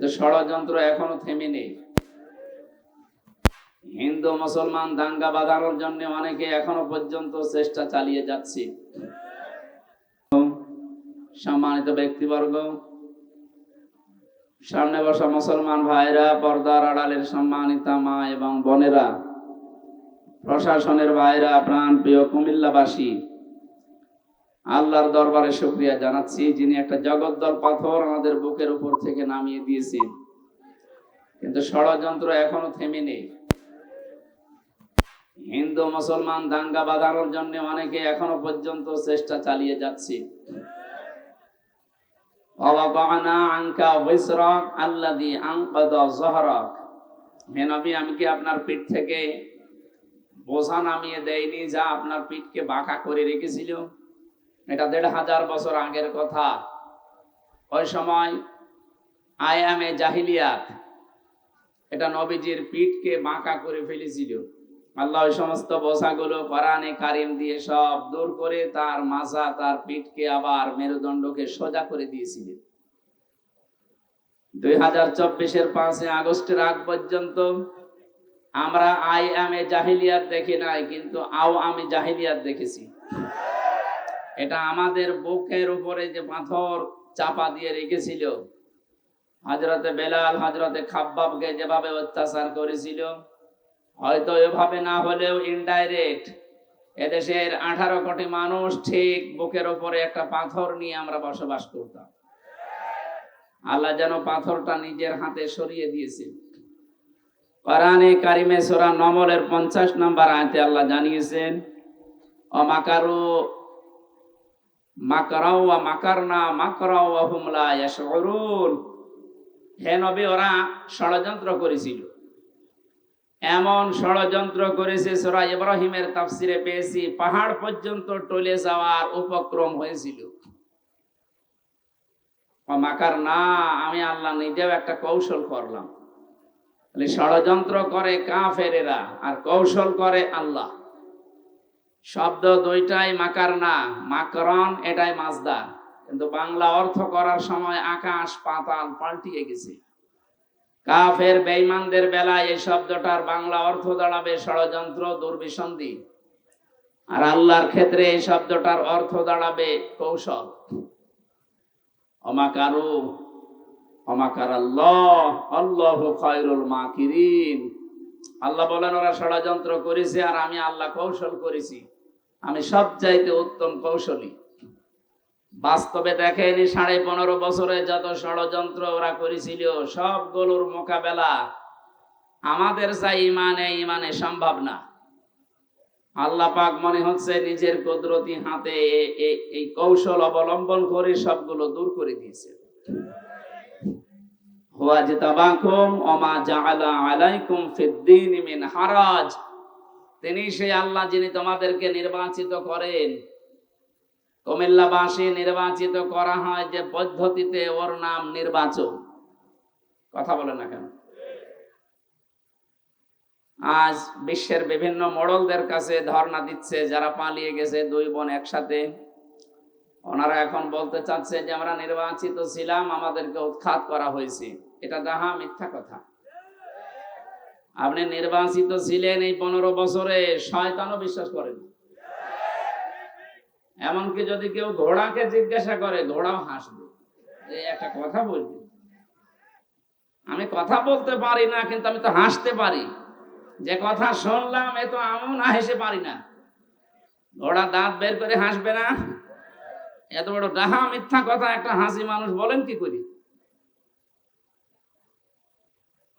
কিন্তু ষড়যন্ত্র এখনও থেমে নেই। হিন্দু, মুসলমান, দাঙ্গা বাঁধানোর জন্য অনেকে এখনও পর্যন্ত চেষ্টা চালিয়ে যাচ্ছে। সম্মানিত ব্যক্তিবর্গ, সামনে বসা মুসলমান ভাইরা, পর্দার আড়ালের সম্মানিতা মা এবং বোনেরা, প্রশাসনের ভাইরা প্রাণ প্রিয় কুমিল্লাবাসী আল্লাহর দরবারে শুক্রিয়া জানাচ্ছি, যিনি একটা জগদ্দল পাথর আমাদের বুকের উপর থেকে নামিয়ে দিয়েছেন। কিন্তু ষড়যন্ত্র এখনও থেমে নেই। হিন্দু, মুসলমান দাঙ্গা বাঁধানোর জন্য অনেকে এখনও পর্যন্ত চেষ্টা চালিয়ে যাচ্ছে। আমি কি আপনার পিঠ থেকে বোঝা নামিয়ে দেয়নি যা আপনার পিঠকে বাঁকা করে রেখেছিল? এটা দেড় হাজার বছর আগের কথা। ওই সময় আয়ামে জাহিলিয়াত। এটা নবীজির পিঠকে বাঁকা করে ফেলেছিল। আল্লাহ ওই সমস্ত বোঝাগুলো কোরআনে কারিম দিয়ে সব দূর করে তার মাথা তার পিঠকে আবার মেরুদণ্ডকে সোজা করে দিয়েছিলেন। দুই হাজার চব্বিশের পাঁচই আগস্টের আগ পর্যন্ত আমরা আই আমে জাহিলিয়াত দেখি নাই, কিন্তু আও আমি জাহিলিয়াত দেখেছি। এটা আমাদের বুকের উপরে যে পাথর চাপা দিয়ে রেখেছিল হজরতে বেলাল হজরতে খাব্বাবকে যেভাবে অত্যাচার করেছিল, হয়তো এভাবে না হলেও ইনডাইরেক্ট এদেশের আঠারো কোটি মানুষ ঠিক বুকের উপরে একটা পাথর নিয়ে আমরা বসবাস করতাম। আল্লাহ যেন পাথরটা নিজের হাতে সরিয়ে দিয়েছে। কোরআনে কারিমে সোরা নমলের 50 নম্বর আয়াতে আল্লাহ জানিয়েছেন অমাকারু মাকরাও ওয়া মাকারনা, মাকরাও ওয়া হুম লা ইয়াশউরুন। হে নবী, ওরা ষড়যন্ত্র করেছিল। এমন ষড়যন্ত্র করেছে, সূরা ইব্রাহিমের তাফসিরে পেয়েছি, পাহাড় পর্যন্ত টলে যাওয়ার উপক্রম হয়েছিল। মাকার না আমি আল্লাহ নিজেও একটা কৌশল করলাম। ষড়যন্ত্র করে কা কাফেরেরা, আর কৌশল করে আল্লাহ। শব্দ দুইটাই মাকার না, মাকরন এটাই মাজদার কিন্তু বাংলা অর্থ করার সময় আকাশ, পাতাল পাল্টিয়ে গেছে। কাফের বেঈমানদের বেলায় এই শব্দটার বাংলা অর্থ দাঁড়াবে ষড়যন্ত্র, দুর্বিসন্ধি। আর আল্লাহর ক্ষেত্রে এই শব্দটার অর্থ দাঁড়াবে কৌশল। অমাকারু অমাকার আল্লাহ আল্লাহ খয়রুল মাকিরিন। আল্লাহ বলেন, ওরা ষড়যন্ত্র করেছে আর আমি আল্লাহ কৌশল করেছি। আমি সব চাইতে উত্তম কৌশলী। বাস্তবে দেখেনি সাড়ে পনেরো বছরে যত ষড়যন্ত্র ওরা করেছিল, সবগুলোর মোকাবেলা আমাদের চাই ইমানে ইমানে সম্ভব না। আল্লাহ পাক মনে হচ্ছে নিজের কুদরতি হাতে এই কৌশল অবলম্বন করে সবগুলো দূর করে দিয়েছে। তিনি সেই আল্লাহ যিনি তোমাদেরকে নির্বাচিত করেন। কুমিল্লাবাসী নির্বাচিত করা হয় যে পদ্ধতিতে ওর নাম নির্বাচন কথা বলে না কেন? আজ বিশ্বের বিভিন্ন মডলদের কাছে ধর্ণা দিচ্ছে, যারা পালিয়ে গেছে দুই বোন একসাথে। ওনারা এখন বলতে চাচ্ছে যে, আমরা নির্বাচিত ছিলাম, আমাদেরকে উৎখাত করা হয়েছে। এটা দাহা মিথ্যা কথা। আপনি নির্বাচিত ছিলেন এই পনেরো বছরে, শয়তানও বিশ্বাস করেন। এমনকি যদি কেউ ঘোড়াকে জিজ্ঞাসা করে, ঘোড়াও হাসবে। যে একটা কথা বলবি। আমি কথা বলতে পারি না, কিন্তু আমি তো হাসতে পারি। যে কথা শুনলাম, এ তো আমিও না হেসে পারি না। ঘোড়া দাঁত বের করে হাসবে না। এত বড় ডাহা মিথ্যা কথা একটা হাসি মানুষ বলেন কি করি?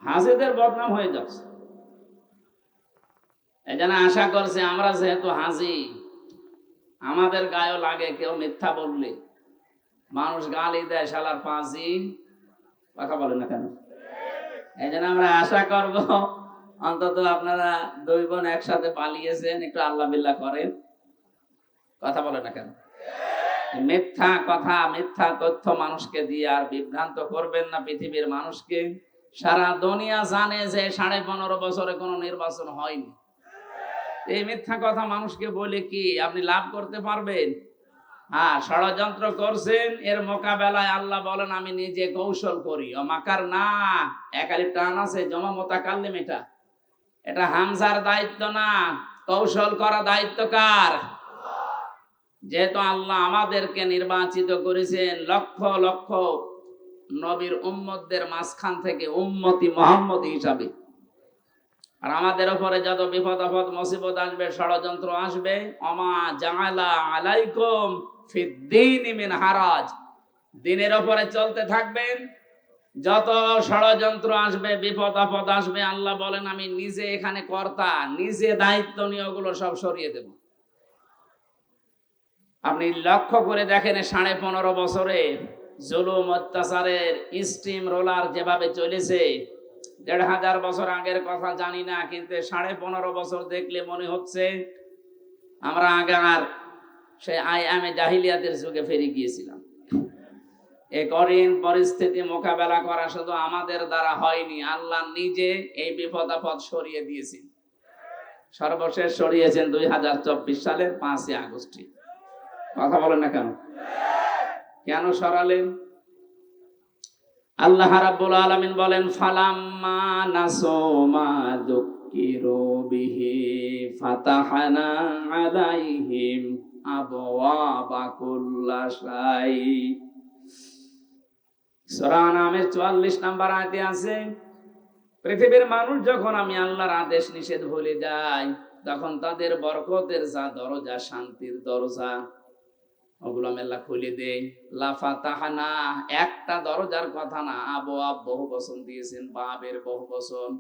হাসিদের বদনাম হয়ে যাচ্ছে। এই জন্য আশা করছে আমরা যেহেতু হাসি, আমাদের গায়েও লাগে কেউ মিথ্যা বললে। মানুষ গালি দেয় শালার পাঁচি কথা বলে না কেন? এই জন্য আমরা আশা করব, অন্তত আপনারা দুই বোন একসাথে পালিয়েছেন, একটু আল্লাহ বিল্লাহ করেন। কথা বলে না কেন? মিথ্যা কথা, মিথ্যা তথ্য মানুষকে দিয়ে আর বিভ্রান্ত করবেন না পৃথিবীর মানুষকে। সারা দুনিয়া জানে যে সাড়ে পনেরো বছরে কোনো নির্বাচন হয়নি। এই মিথ্যা কথা মানুষকে বলে কি, আপনি লাভ করতে পারবেন? হ্যাঁ ষড়যন্ত্র করছেন, এর মোকাবেলায় আল্লাহ বলেন, আমি নিজে কৌশল করি। ও মাকার না একালি টান আছে, জমা মোতা কাল্লিম এটা। এটা হামজার দায়িত্ব না, কৌশল করা দায়িত্ব কার? যেহেতু আল্লাহ আমাদেরকে নির্বাচিত করেছেন, লক্ষ লক্ষ নবীর উম্মতদের মাঝখান থেকে উম্মতি মোহাম্মদ হিসাবে। আর আমাদের উপরে যত বিপদ আপদ, মুসিবত আসবে, ষড়যন্ত্র আসবে অমা জাআলা আলাইকুম ফিদ্দিন মিন হারাজ। দিনের উপরে চলতে থাকবেন, যত ষড়যন্ত্র আসবে, বিপদ আপদ আসবে, আল্লাহ বলেন, আমি নিজে এখানে কর্তা, নিজে দায়িত্ব নিয়ে ওগুলো সব সরিয়ে দেব। আপনি লক্ষ্য করে দেখেন, সাড়ে পনেরো বছরে জুলুম, অত্যাচারের স্টিম রোলার যেভাবে চলেছে, দেড় হাজার বছর আগের কথা জানি না, কিন্তু সাড়ে পনেরো বছর দেখলে মনে হচ্ছে আমরা আগার সে আই আমি জাহিলিয়াতের যুগে ফিরে গিয়েছিলাম। এ কঠিন পরিস্থিতি মোকাবেলা করা শুধু আমাদের দ্বারা হয়নি, আল্লাহ নিজে এই বিপদ আপদ সরিয়ে দিয়েছেন। সর্বশেষ সরিয়েছেন দুই হাজার চব্বিশ সালের পাঁচই আগস্টে। কথা বলেন না কেন? কেন সরালেন? আল্লাহ রাব্বুল আলামিন বলেন, ফালাম্মা নাসুমা যুক্কিরু বিহি ফাতাহানা আলাইহিম আবওয়াবা কুল্লা শাই. সূরা নামের 44 নাম্বার আয়াতে আছে, পৃথিবীর মানুষ যখন আমি আল্লাহর আদেশ নিষেধ ভুলে যাই, তখন তাদের বরকতের যা দরজা, শান্তির দরজা ওগুলো আল্লাহ খুলে দেই। লাফা তাহানা একটা দরজার কথা না, আবো আব বহু বসন দিয়েছেন বাবের বহু বসন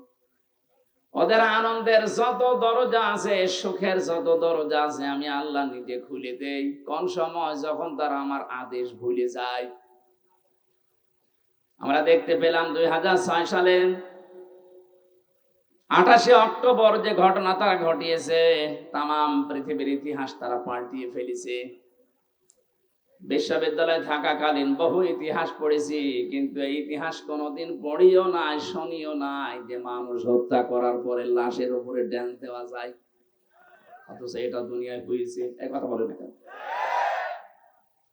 ওদের আনন্দের যত দরজা আছে, সুখের যত দরজা আছে, আমি আল্লাহ নিজে খুলে দেই। কোন সময় যখন তারা আমার আদেশ ভুলে যায়। আমরা দেখতে পেলাম দুই হাজার ছয় সালে আঠাশে অক্টোবর যে ঘটনা তারা ঘটিয়েছে তাম পৃথিবীর ইতিহাস তারা পাল্টিয়ে ফেলেছে। বিশ্ববিদ্যালয়ে থাকাকালীন বহু ইতিহাস পড়েছি, কিন্তু এই ইতিহাস কোনোদিন পড়িও নাই, শুনিও নাই যে মানুষ হত্যা করার পরে লাশের উপরে ড্যান্স দেওয়া যায়। অথচ এটা দুনিয়ায় হয়েছে। এই কথা বলে না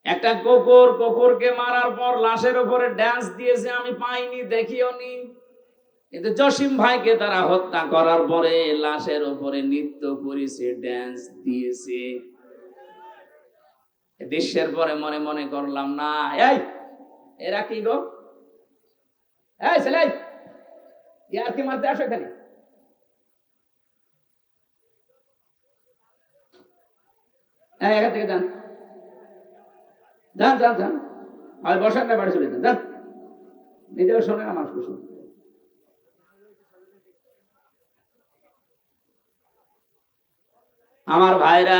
একটা কুকুর কুকুরকে মারার পর লাশের উপরে ড্যান্স দিয়েছে, আমি পাইনি, দেখিও নি। কিন্তু জসিম ভাইকে তারা হত্যা করার পরে লাশের উপরে নৃত্য করেছে ড্যান্স দিয়েছে। দৃশ্যের পরে মনে মনে করলাম, না, এই, এরা কি গো? এই ছেলে, ইয়ার কি মারতে আসো এখানে? এখান থেকে যান। আর আমার ভাইরা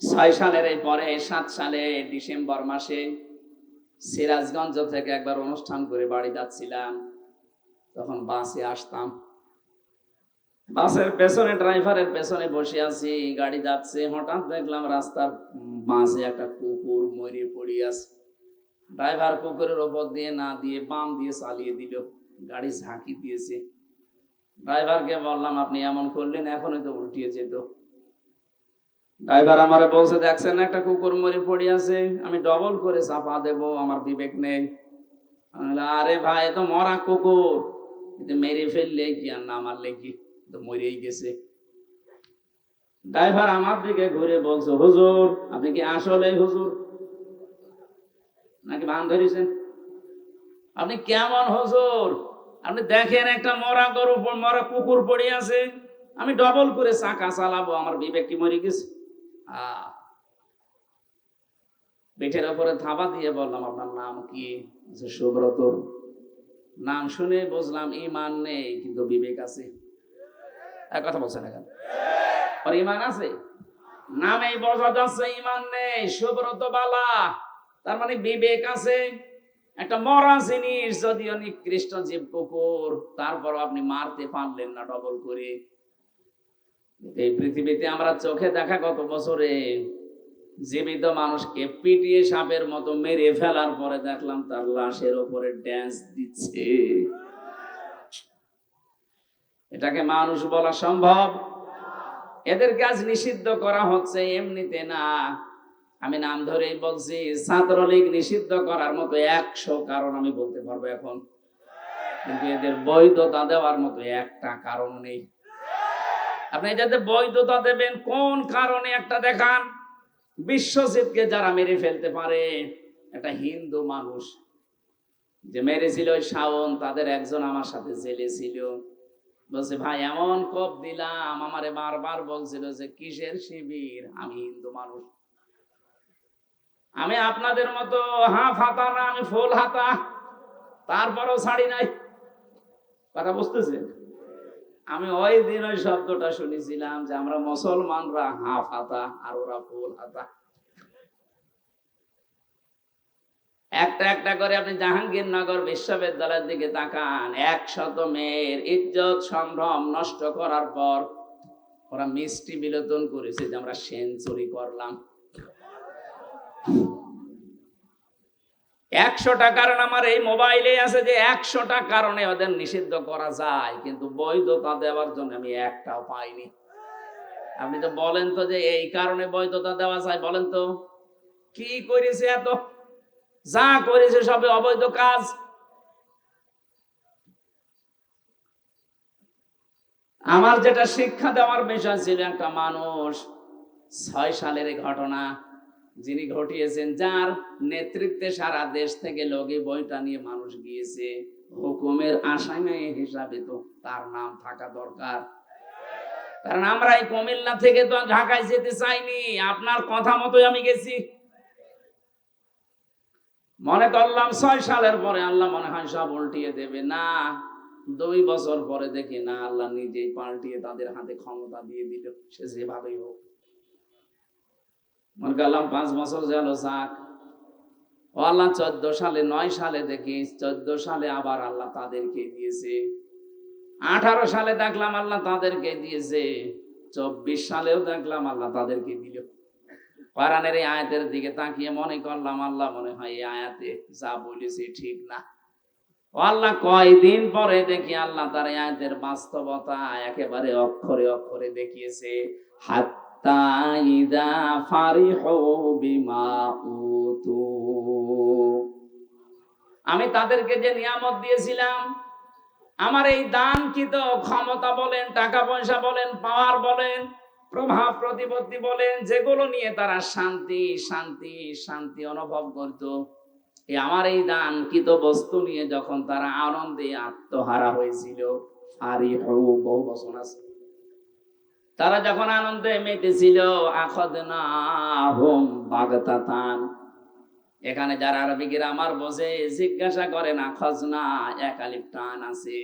ছয় সালের এই পরে, সাত সালে ডিসেম্বর মাসে সিরাজগঞ্জ থেকে একবার অনুষ্ঠান করে বাড়ি যাচ্ছিলাম। তখন বাসে আসতাম। বাসের পেছনে, ড্রাইভারের পেছনে বসে আছি, গাড়ি যাচ্ছে। হঠাৎ দেখলাম রাস্তার বাসে একটা কুকুর মরে পড়ে আছে। ড্রাইভার কুকুরের ওপর দিয়ে না দিয়ে বাম দিয়ে চালিয়ে দিল। গাড়ি ঝাঁকি দিয়েছে। ড্রাইভারকে বললাম, আপনি এমন করলেন, এখনই তো উল্টিয়ে যেত। ড্রাইভার আমারে বলছে, দেখছেন একটা কুকুর মরে পড়ে আছে, আমি ডবল করে চাপা দেব, আমার বিবেক নেই। আরে ভাই তো মরা কুকুর। মেরে ফেললে কি আর না মারলে কি? মরেই গেছে। ড্রাইভার আমার দিকে ঘুরে বলছে, হুজুর, আপনি কি আসলে হুজুর? নাকি বান ধরেছেন? আপনি কেমন হুজুর? আপনি দেখেন একটা মরা গরু, মরা কুকুর পড়ে আছে, আমি ডবল করে চাকা চালাবো, আমার বিবেক কি মরে গেছে। পিঠের উপরে থাবা দিয়ে বললাম, আপনার নাম কি? সুব্রত। নাম শুনে বুঝলাম ইমান নেই, কিন্তু বিবেক আছে। কথা বলছেন এখন ইমান আছে? নামেই বোঝা যাচ্ছে ইমান নেই, সুব্রত বালা। তার মানে বিবেক আছে। একটা মরা জিনিস, যদিও নিকৃষ্ট জীব কুকুর তারপর আপনি মারতে পারলেন না ডবল করে। এই পৃথিবীতে আমরা চোখে দেখা কত বছরে জীবিত মানুষকে পিটিয়ে সাপের মতো মেরে ফেলার পরে দেখলাম তার লাশের উপরে ড্যান্স দিচ্ছে। এটাকে মানুষ বলা সম্ভব? এদের কাজ নিষিদ্ধ করা হচ্ছে, এমনিতে না। আমি নাম ধরেই বলছি, ছাত্রলীগ নিষিদ্ধ করার মতো একশো কারণ আমি বলতে পারব এখন। কিন্তু এদের বৈধতা দেওয়ার মতো একটা কারণ নেই। আপনি যাতে বৈধতা দেবেন, কোন কারণে একটা দেখান? বিশ্বজিৎকে যারা মেরে ফেলতে পারে, একটা হিন্দু মানুষ যে মেরেছিল ওই শাওন, তাদের একজন আমার সাথে জেলে ছিল। বলছে, ভাই, এমন কোপ দিলাম, আমারে বারবার বলছিল যে কিসের শিবির? আমি হিন্দু মানুষ। আমি আপনাদের মতো হাফ হাতা না, আমি ফুল হাতা, তারপরও ছাড়ি নাই। কথা বুঝতেছেন? আমি ওই দিন ওই শব্দটা শুনেছিলাম যে আমরা মুসলমানরা হাফ হাতা আর ওরা ফুল হাতা। একটা একটা করে আপনি জাহাঙ্গীরনগর বিশ্ববিদ্যালয়ের দিকে তাকান, একশত মেয়ের ইজ্জত সম্ভ্রম নষ্ট করার পর ওরা মিষ্টি বিলোদন করেছে যে আমরা সেঞ্চুরি করলাম। একশোটা কারণ আমার এই মোবাইলে আছে যে একশোটা কারণে ওদের নিষিদ্ধ করা যায়, কিন্তু বৈধতা দেওয়ার জন্য আমি একটাও পাইনি। আপনি তো বলেন তো যে এই কারণে বৈধতা দেওয়া যায়, বলেন তো। কি করেছে এত? যা করেছে সবে অবৈধ কাজ। আমার যেটা শিক্ষা দেওয়ার বিষয় ছিল, একটা মানুষ ছয় সালের ঘটনা যিনি ঘটিয়েছেন, যার নেতৃত্বে সারা দেশ থেকে লোকে বইটা নিয়ে মানুষ গিয়েছে, হুকুমের আসামি হিসাবে তো তার নাম থাকা দরকার। কারণ আমরা এই কুমিল্লা থেকে তো ঢাকায় যেতে চাইনি, আপনার কথা মতোই আমি গেছি। মনে করলাম ছয় সালের পরে আল্লাহ মনে হয় সব উল্টিয়ে দেবে। না, দুই বছর পরে দেখি না, আল্লাহ নিজেই পাল্টিয়ে তাদের হাতে ক্ষমতা দিয়ে দিল, সে যেভাবেই হোক। মনে করলাম পাঁচ বছর গেল যাক। ও আল্লাহ চোদ্দ সালে, নয় সালে দেখি, চোদ্দ সালে আবার আল্লাহ তাদেরকে দিয়েছে। আঠারো সালে দেখলাম আল্লাহ তাদেরকে দিয়েছে। চব্বিশ সালেও দেখলাম আল্লাহ তাদেরকে দিল। কোরআনের এই আয়াতের দিকে তাকিয়ে মনে করলাম, আল্লাহ মনে হয় এই আয়াতে যা বলেছে ঠিক না। ও আল্লাহ কয়দিন পরে দেখি আল্লাহ তার আয়াতের বাস্তবতা একেবারে অক্ষরে অক্ষরে দেখিয়েছে। আমি তাদেরকে যে নিয়ামত দিয়েছিলাম, আমার এই দান ক্ষমতা বলেন টাকা পয়সা বলেন, পাওয়ার বলেন, প্রভাব প্রতিপত্তি বলেন, যেগুলো নিয়ে তারা শান্তি শান্তি শান্তি অনুভব করত এই আমার এই দান কিত বস্তু নিয়ে যখন তারা আনন্দে আত্মহারা হয়েছিল। আর বহু বছর আছে। তারা যখন আনন্দে মেতেছিল বাগতাতান। এখানে যারা আরবি গ্রামার বসে জিজ্ঞাসা করেন আখজ না একালিপ টান আছে।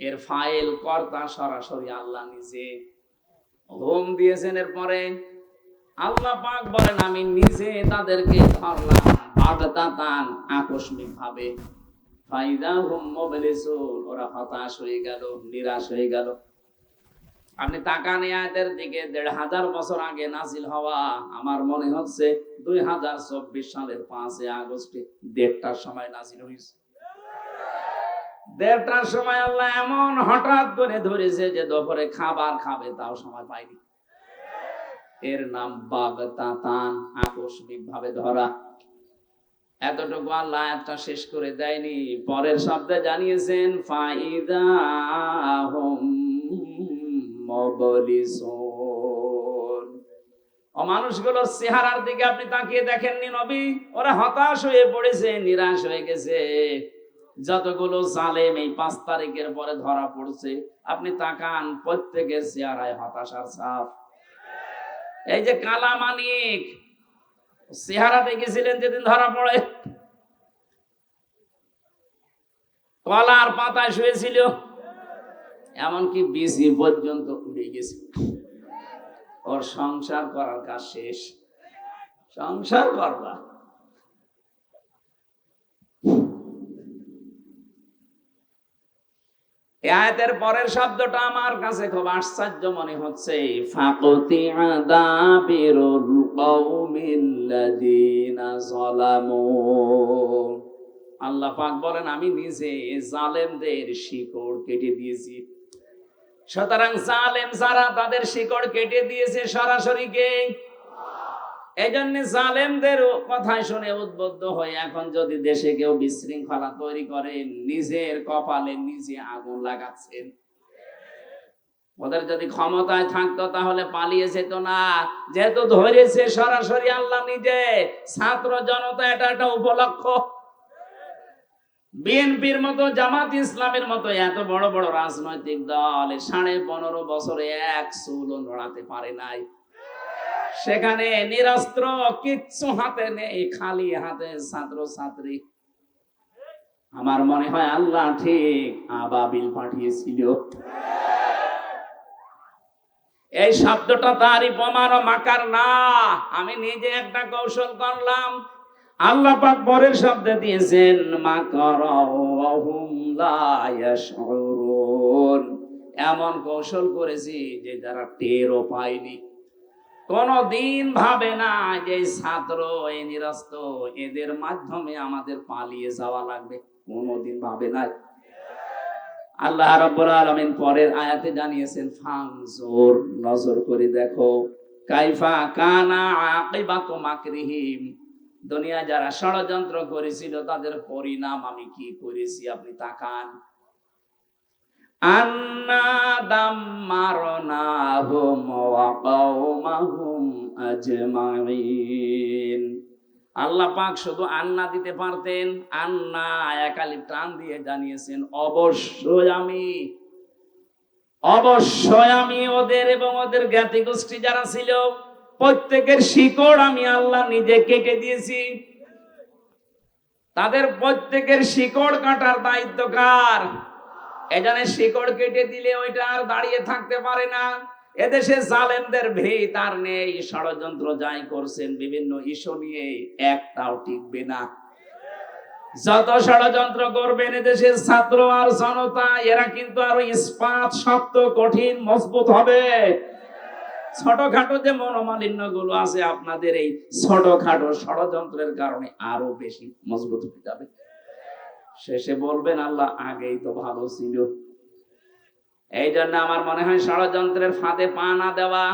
এর ফাইল কর্তা সরাসরি আল্লাহ নিজে হোম দিয়েছেন। এর পরে আল্লাহ পাক বলেন, আমি নিজে তাদেরকে ধরলাম বাগতাতান আকস্মিক ভাবে ফাইদা হুম মোবাইলিসুন ওরা হতাশ হয়ে গেল, নিরাশ হয়ে গেল। আপনি তাকান আয়াতের দিকে দেড় হাজার বছর আগে নাজিল হওয়া, আমার মনে হচ্ছে দুই হাজার চব্বিশ সালের পাঁচই আগস্টে দেড়টার সময় নাজিল হয়েছে। দেড়টার সময় আল্লাহ এমন হঠাৎ করে ধরেছে যে দুপুরে খাবার খাবে, তাও সময় পাইনি এর নাম বাগতাতান আকস্মিক ভাবে ধরা। এতটুকু আল্লাহ একটা শেষ করে দেয়নি। পরের শব্দে জানিয়েছেন, ফাইদা হুম মুবলিসুন ও মানুষগুলোর চেহারার দিকে আপনি তাকিয়ে দেখেননি নবী? ওরা হতাশ হয়ে পড়েছে, নিরাশ হয়ে গেছে। যতগুলো জালেম এই পাঁচ তারিখের পরে ধরা পড়ছে, আপনি তাকান, প্রত্যেকের চেহারায় হতাশার ছাপ। এই যে কালা মানিক, চেহারা দেখেছিলেন যেদিন ধরা পড়ে? কলার পাতায় শুয়েছিল। এমনকি বিসি পর্যন্ত উড়ে গেছে। ওর সংসার করার কাজ শেষ। সংসার করবা। আয়াতের পরের শব্দটা আমার কাছে খুব আশ্চর্য মনে হচ্ছে। আল্লাহ পাক বলেন, আমি নিজে জালেমদের শিকড় কেটে দিয়েছি। সুতরাং জালেম যারা তাদের শিকড় কেটে দিয়েছে সরাসরি কে? এই জন্য জালেমদের কথায় শুনে উদ্বুদ্ধ হয়ে এখন যদি দেশে কেউ বিশৃঙ্খলা তৈরি করে, নিজের কপালে নিজে আগুন লাগাচ্ছেন ওদের যদি ক্ষমতায় থাকতো তাহলে পালিয়ে যেত না। যেহেতু ধরেছে সরাসরি আল্লাহ নিজে, ছাত্র জনতা এটা একটা উপলক্ষ। বিএনপির মতো, জামাত ইসলামের মতো এত বড় বড় রাজনৈতিক দল সাড়ে পনেরো বছরে এক চুলও নড়াতে পারে নাই। সেখানে নিরস্ত্র, কিচ্ছু হাতে নেই, খালি হাতে ছাত্র ছাত্রী আমার মনে হয় আল্লাহ ঠিক আবাবিল পাঠিয়েছিল। এই শব্দটা তারই প্রমাণ মাকার না। আমি নিজে একটা কৌশল করলাম আল্লাহ পাক পরের শব্দ দিয়েছেন মাকার এমন কৌশল করেছি যে যারা টেরও পায়নি। কোনদিন ভাবে না যে ছাত্র, এই নিরস্ত, এদের মাধ্যমে আমাদের পালিয়ে যাওয়া লাগবে। কোনদিন ভাবে না আল্লাহ রাব্বুল আলামিন পরের আয়াতে জানিয়েছেন, ফানজুর, নজর করে দেখো। কাইফা কানা আকিবাতু মাকরিহিম। দুনিয়া যারা ষড়যন্ত্র করেছিল, তাদের পরিণাম আমি কি করেছি আপনি তাকান। আল্লাহ পাক শুধু আন্না দিতে পারতেন, আন্না একালি টান দিয়ে জানিয়েছেন, অবশ্যই আমি অবশ্যই আমি ওদের এবং ওদের জ্ঞাতি গোষ্ঠী যারা ছিল প্রত্যেকের শিকড় আমি আল্লাহ নিজে কেটে দিয়েছি। তাদের প্রত্যেকের শিকড় কাটার দায়িত্ব কার? এজন্য শিকড় কেটে দিলে ওইটা আর দাঁড়িয়ে থাকতে পারে না। এদেশে জালেমদের ভিত আর নেই। ষড়যন্ত্র যাই করছেন, বিভিন্ন ইস্যু নিয়ে একটাও টিকবে না। যত ষড়যন্ত্র করবেন এদেশের ছাত্র আর জনতা, এরা কিন্তু আরও ইস্পাত শক্ত, কঠিন, মজবুত হবে। ছোটখাটো যে মনোমালিন্যগুলো আছে আপনাদের, এই ছোটখাটো ষড়যন্ত্রের কারণে আরও বেশি মজবুত হয়ে যাবে। শেষে বলবেন, আল্লাহ আগেই তো ভালো ছিল। এই জন্য আমার মনে হয় ষড়যন্ত্রের ফাঁদে পা না দেওয়া।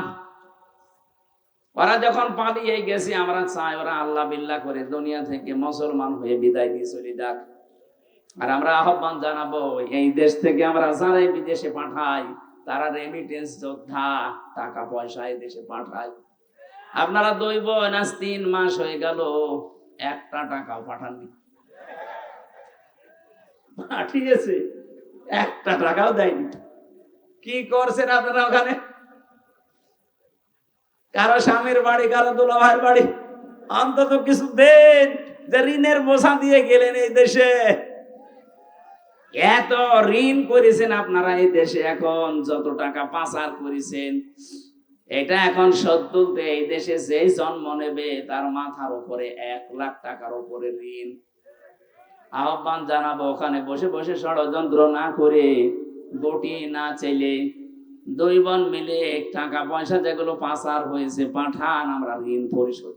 ওরা যখন পালিয়ে গেছি, আমরা চাই ওরা আল্লাহ বিল্লাহ করে দুনিয়া থেকে মুসলমান হয়ে বিদায় দিয়ে চলে যাক। আর আমরা আহ্বান জানাব, এই দেশ থেকে আমরা যারাই বিদেশে পাঠাই তারা রেমিটেন্স যোদ্ধা টাকা পয়সা দেশে পাঠায়। আপনারা দুই বোন তিন মাস হয়ে গেল, একটা টাকাও পাঠাননি। পাঠিয়েছে, একটা টাকাও দেয়নি। কি করছেন আপনারা ওখানে? কারও স্বামীর বাড়ি, কারও দুলা ভাইয়ের বাড়ি। অন্তত কিছু দেন, যে ঋণের বোঝা দিয়ে গেলেন এই দেশে। এত ঋণ করেছেন আপনারা এই দেশে এখন, যত টাকা পাচার করেছেন, এটা এখন শোধ তুলতে এই দেশে যেই জন্ম নেবে, তার মাথার উপরে এক লাখ টাকার উপরে ঋণ আহ্বান জানাব, ওখানে বসে বসে ষড়যন্ত্র না করে, বটি না চাইলে দুই বোন মিলে টাকা পয়সা যেগুলো পাচার হয়েছে, পাঠান, আমরা ঋণ পরিশোধ।